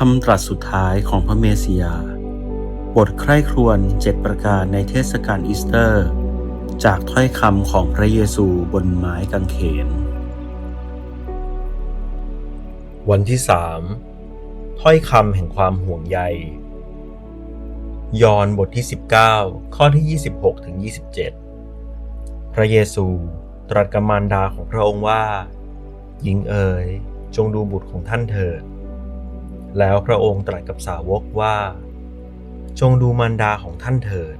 คำตรัสสุดท้ายของพระเมสสิยา บทใคร่ครวญเจ็ดประการในเทศกาลอีสเตอร์ จากถ้อยคำของพระเยซูบนไม้กางเขน วันที่สามถ้อยคำแห่งความห่วงใย ยอห์นบทที่ 19 ข้อที่ 26ถึง27 พระเยซูตรัสกับมารดาของพระองค์ว่า หญิงเอ๋ยจงดูบุตรของท่านเถิด แล้วพระองค์ตรัสกับสาวกว่า จงดูมารดาของท่านเถิด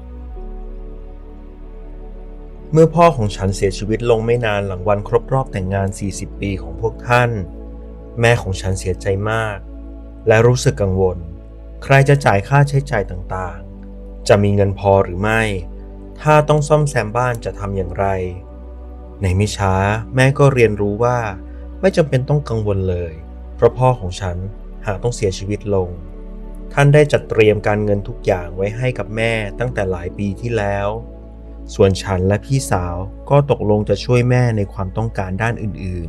เมื่อพ่อของฉันเสียชีวิตลงไม่นานหลังวันครบรอบแต่งงาน 40 ปีของพวกท่าน แม่ของฉันเสียใจมาก และรู้สึกกังวล ใครจะจ่ายค่าใช้จ่ายต่างๆ จะมีเงินพอหรือไม่ ถ้าต้องซ่อมแซมบ้านจะทำอย่างไร ในไม่ช้าแม่ก็เรียนรู้ว่าไม่จำเป็นต้องกังวลเลย เพราะพ่อของฉัน หากต้องเสียชีวิตลง ท่านได้จัดเตรียมการเงินทุกอย่างไว้ให้กับแม่ตั้งแต่หลายปีที่แล้ว ส่วนฉันและพี่สาวก็ตกลงจะช่วยแม่ในความต้องการด้านอื่น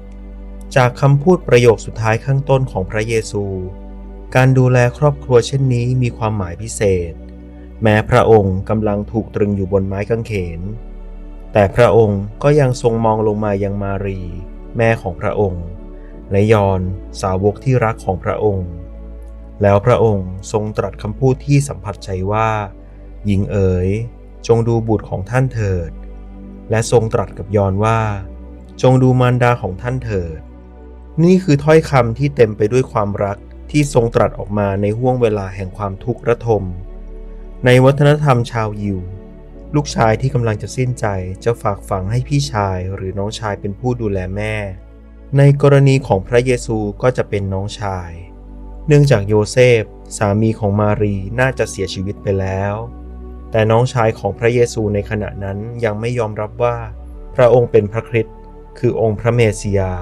ๆ จากคำพูดประโยคสุดท้ายข้างต้นของพระเยซู การดูแลครอบครัวเช่นนี้มีความหมายพิเศษ แม้พระองค์กำลังถูกตรึงอยู่บนไม้กางเขน แต่พระองค์ก็ยังทรงมองลงมายังมารี แม่ของพระองค์ และยอนสาวกที่รักของพระองค์ แล้วพระองค์ทรงตรัสคำพูดที่สัมผัสใจว่า หญิงเอ๋ย จงดูบุตรของท่านเถิด และทรงตรัสกับยอนว่า จงดูมารดาของท่านเถิด นี่คือถ้อยคำที่เต็มไปด้วยความรักที่ทรงตรัสออกมาในห่วงเวลาแห่งความทุกข์ระทม ในวัฒนธรรมชาวยิว ลูกชายที่กำลังจะสิ้นใจจะฝากฝังให้พี่ชายหรือน้องชายเป็นผู้ดูแลแม่ ในกรณีของพระเยซูก็จะเป็นน้องชาย เนื่องจากโยเซฟ สามีของมารีน่าจะเสียชีวิตไปแล้ว แต่น้องชายของพระเยซูในขณะนั้นยังไม่ยอมรับว่า พระองค์เป็นพระคริสต์คือองค์พระเมสสิยา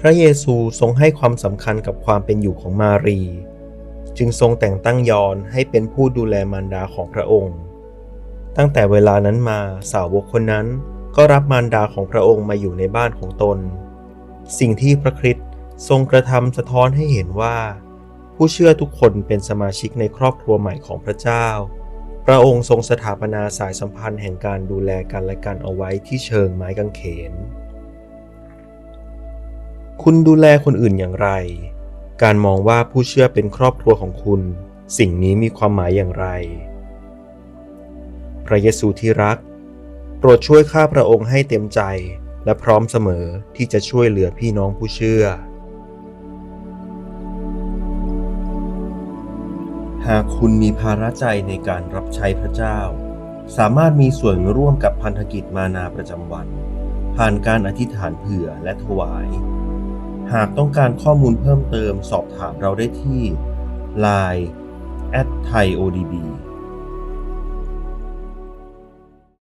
พระเยซูทรงให้ความสำคัญกับความเป็นอยู่ของมารี จึงทรงแต่งตั้งยอนให้เป็นผู้ดูแลมารดาของพระองค์ ตั้งแต่เวลานั้นมาสาวกคนนั้นก็รับมารดาของพระองค์มาอยู่ในบ้านของตน สิ่งที่พระคริสต์ทรงกระทำสะท้อนให้เห็นว่า ผู้เชื่อทุกคนเป็นสมาชิกในครอบครัวใหม่ของพระเจ้า พระองค์ทรงสถาปนาสายสัมพันธ์แห่งการดูแลกันและกันเอาไว้ที่เชิงไม้กางเขน คุณดูแลคนอื่นอย่างไร การมองว่าผู้เชื่อเป็นครอบครัวของคุณ สิ่งนี้มีความหมายอย่างไร พระเยซูที่รัก โปรดช่วยข้าพระองค์ให้เต็มใจ และพร้อมเสมอที่จะช่วยเหลือพี่น้องผู้เชื่อ หากคุณมีภาระใจในการรับใช้พระเจ้า สามารถมีส่วนร่วมกับพันธกิจมานาประจำวัน ผ่านการอธิษฐานเผื่อและถวาย หากต้องการข้อมูลเพิ่มเติมสอบถามเราได้ที่ Line at thaiodb